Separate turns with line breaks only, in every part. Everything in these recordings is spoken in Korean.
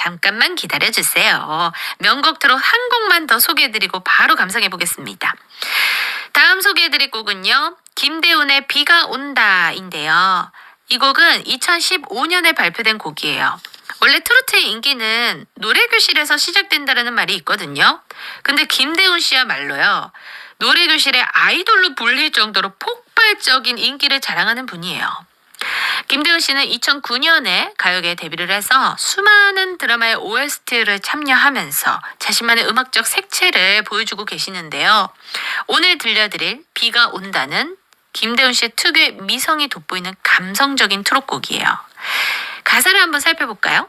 잠깐만 기다려주세요. 명곡 트롯 한 곡만 더 소개해드리고 바로 감상해보겠습니다. 다음 소개해드릴 곡은요. 김대훈의 비가 온다인데요. 이 곡은 2015년에 발표된 곡이에요. 원래 트로트의 인기는 노래교실에서 시작된다라는 말이 있거든요. 근데 김대훈 씨야말로요. 노래교실의 아이돌로 불릴 정도로 폭발적인 인기를 자랑하는 분이에요. 김대훈 씨는 2009년에 가요계에 데뷔를 해서 수많은 드라마의 OST를 참여하면서 자신만의 음악적 색채를 보여주고 계시는데요. 오늘 들려드릴 비가 온다는 김대훈 씨의 특유의 미성이 돋보이는 감성적인 트롯곡이에요. 가사를 한번 살펴볼까요?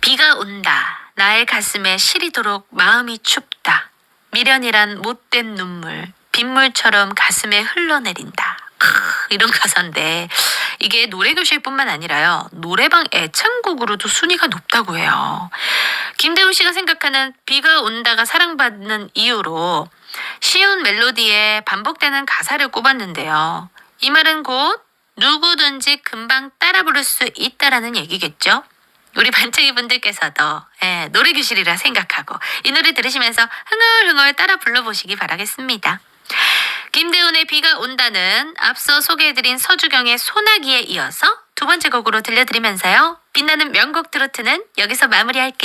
비가 온다. 나의 가슴에 시리도록 마음이 춥다. 미련이란 못된 눈물. 빗물처럼 가슴에 흘러내린다. 크, 이런 가사인데 이게 노래교실뿐만 아니라요. 노래방 애창곡으로도 순위가 높다고 해요. 김대훈 씨가 생각하는 비가 온다가 사랑받는 이유로 쉬운 멜로디에 반복되는 가사를 꼽았는데요. 이 말은 곧 누구든지 금방 따라 부를 수 있다라는 얘기겠죠. 우리 반짝이 분들께서도 예, 노래 교실이라 생각하고 이 노래 들으시면서 흥얼흥얼 따라 불러보시기 바라겠습니다. 김대훈의 비가 온다는 앞서 소개해드린 서주경의 소나기에 이어서 두 번째 곡으로 들려드리면서요. 빛나는 명곡 트로트는 여기서 마무리할게요.